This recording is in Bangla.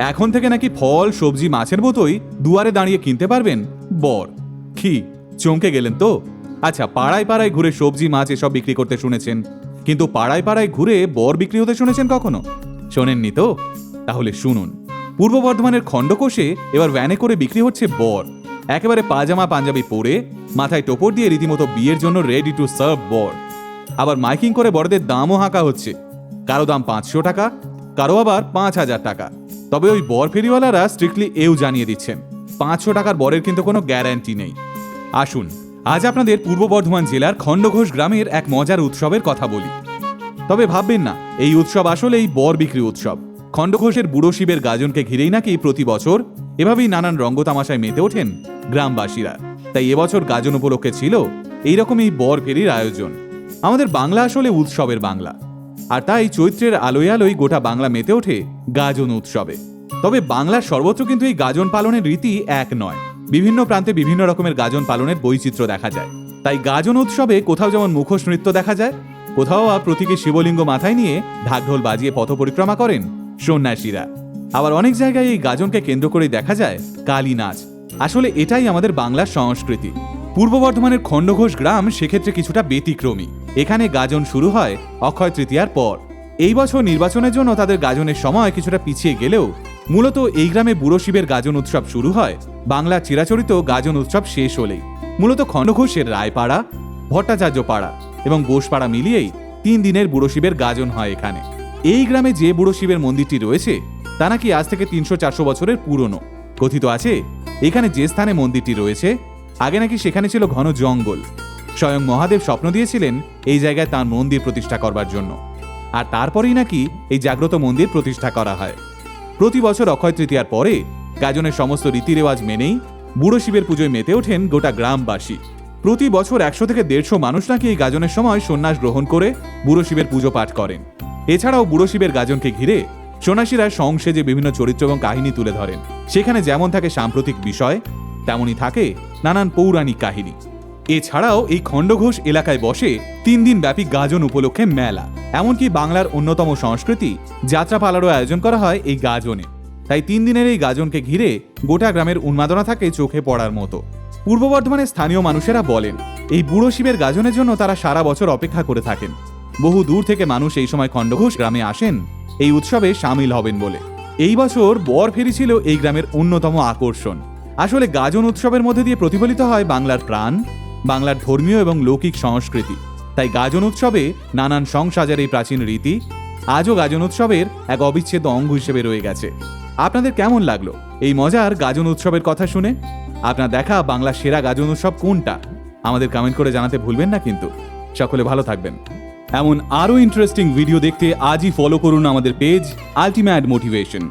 এখন থেকে নাকি ফল, সবজি, মাছের মতোই দুয়ারে দাঁড়িয়ে কিনতে পারবেন? বর কি চমকে গেলেন তো? আচ্ছা পাড়ায় পাড়ায় ঘুরে সবজি, মাছ এসব বিক্রি করতে শুনেছেন। কিন্তু পাড়ায় পাড়ায় ঘুরে বর বিক্রি হতে শুনেছেন কখনো? শোনেননি তো? তাহলে শুনুন। পূর্ব বর্ধমানের খণ্ডকোষে এবার ভ্যানে করে বিক্রি হচ্ছে বর। একেবারে পাজামা পাঞ্জাবি পরে, মাথায় টোপর দিয়ে রীতিমতো বিয়ের জন্য রেডি টু সার্ভ বর। আবার মাইকিং করে বড়দের দামও হাঁকা হচ্ছে। কারও দাম পাঁচশো টাকা, কারও আবার পাঁচ হাজার টাকা। তবে ওই বর ফেরিওয়ালারা স্ট্রিক্টলি এও জানিয়ে দিচ্ছেন, পাঁচশো টাকার বরের কিন্তু কোনো গ্যারান্টি নেই। আসুন, আজ আপনাদের পূর্ব বর্ধমান জেলার খণ্ডঘোষ গ্রামের এক মজার উৎসবের কথা বলি। তবে ভাববেন না, এই উৎসব আসলে এই বর বিক্রি উৎসব। খণ্ডঘোষের বুড়ো শিবের গাজনকে ঘিরেই নাকি প্রতি বছর এভাবেই নানান রঙ্গতামাশায় মেতে ওঠেন গ্রামবাসীরা। তাই এবছর গাজন উপলক্ষে ছিল এইরকমই বর ফেরির আয়োজন। আমাদের বাংলা আসলে উৎসবের বাংলা। আর তাই চৈত্রের আলোয় আলোয় গোটা বাংলা মেতে ওঠে গাজন উৎসবে। তবে বাংলার সর্বত্র কিন্তু এই গাজন পালনের রীতি এক নয়। বিভিন্ন প্রান্তে বিভিন্ন রকমের গাজন পালনের বৈচিত্র্য দেখা যায়। তাই গাজন উৎসবে কোথাও যেমন মুখোশ নৃত্য দেখা যায়, কোথাও প্রতীকী শিবলিঙ্গ মাথায় নিয়ে ঢাকঢোল বাজিয়ে পথ পরিক্রমা করেন সন্ন্যাসীরা। আবার অনেক জায়গায় এই গাজনকে কেন্দ্র করে দেখা যায় কালী নাচ আসলে এটাই আমাদের বাংলার সংস্কৃতি। পূর্ব বর্ধমানের খণ্ডঘোষ গ্রাম সেক্ষেত্রে কিছুটা ব্যতিক্রমী। এখানে গাজন শুরু হয় অক্ষয় তৃতীয়ার পর। এই বছর নির্বাচনের জন্য তাদের গাজনের সময় কিছুটা পিছিয়ে গেলেও মূলত এই গ্রামে বুড়ো শিবের গাজন উৎসব শুরু হয়। বাংলার চিরাচরিত গাজন উৎসব শেষ হলেই মূলত খণ্ডঘোষের রায়পাড়া ভট্টাচার্য পাড়া এবং বোসপাড়া মিলিয়েই তিন দিনের বুড়ো শিবের গাজন হয় এখানে। এই গ্রামে যে বুড়ো শিবের মন্দিরটি রয়েছে, তা নাকি আজ থেকে তিনশো চারশো বছরের পুরনো। কথিত আছে, এখানে যে স্থানে মন্দিরটি রয়েছে আগে নাকি সেখানে ছিল ঘন জঙ্গল। স্বয়ং মহাদেব স্বপ্ন দিয়েছিলেন এই জায়গায় তার মন্দির প্রতিষ্ঠা করবার জন্য। আর তারপরেই নাকি এই জাগ্রত মন্দির প্রতিষ্ঠা করা হয়। প্রতি বছর অক্ষয় তৃতীয়ার পরে গাজনের সমস্ত রীতিরেওয়াজ মেনেই বুড়ো শিবের পুজোয় মেতে ওঠেন গোটা গ্রামবাসী। প্রতি বছর একশো থেকে দেড়শো মানুষ নাকি এই গাজনের সময় সন্ন্যাস গ্রহণ করে বুড়ো শিবের পুজো পাঠ করেন। এছাড়াও বুড়ো শিবের গাজনকে ঘিরে সন্ন্যাসীরা সংসেজে বিভিন্ন চরিত্র এবং কাহিনী তুলে ধরেন। সেখানে যেমন থাকে সাম্প্রতিক বিষয় তেমনই থাকে নানান পৌরাণিক কাহিনী। এছাড়াও এই খণ্ডঘোষ এলাকায় বসে তিন দিন ব্যাপী গাজন উপলক্ষে মেলা, এমনকি বাংলার অন্যতম সংস্কৃতি যাত্রাপালারও আয়োজন করা হয় এই গাজনে। তাই তিন দিনের এই গাজনকে ঘিরে গোটা গ্রামের উন্মাদনা থাকে চোখে পড়ার মতো। পূর্ব বর্ধমানের স্থানীয় মানুষেরা বলেন, এই বুড়ো শিবের গাজনের জন্য তারা সারা বছর অপেক্ষা করে থাকেন। বহু দূর থেকে মানুষ এই সময় খণ্ডঘোষ গ্রামে আসেন, এই উৎসবে সামিল হবেন বলে। এই বছর বর ফেরি ছিল এই গ্রামের অন্যতম আকর্ষণ। আসলে গাজন উৎসবের মধ্যে দিয়ে প্রতিফলিত হয় বাংলার প্রাণ, বাংলার ধর্মীয় এবং লৌকিক সংস্কৃতি। তাই গাজন উৎসবে নানান সংসাজের এই প্রাচীন রীতি আজও গাজন উৎসবের এক অবিচ্ছেদ্য অঙ্গ হিসেবে রয়ে গেছে। আপনাদের কেমন লাগল? এই মজার গাজন উৎসবের কথা শুনে আপনার দেখা বাংলা সেরা গাজন উৎসব কোনটা? আমাদের কমেন্ট করে জানাতে ভুলবেন না কিন্তু। সকলে ভালো থাকবেন। এমন আরও ইন্টারেস্টিং ভিডিও দেখতে আজই ফলো করুন আমাদের পেজ আলটিমেট মোটিভেশন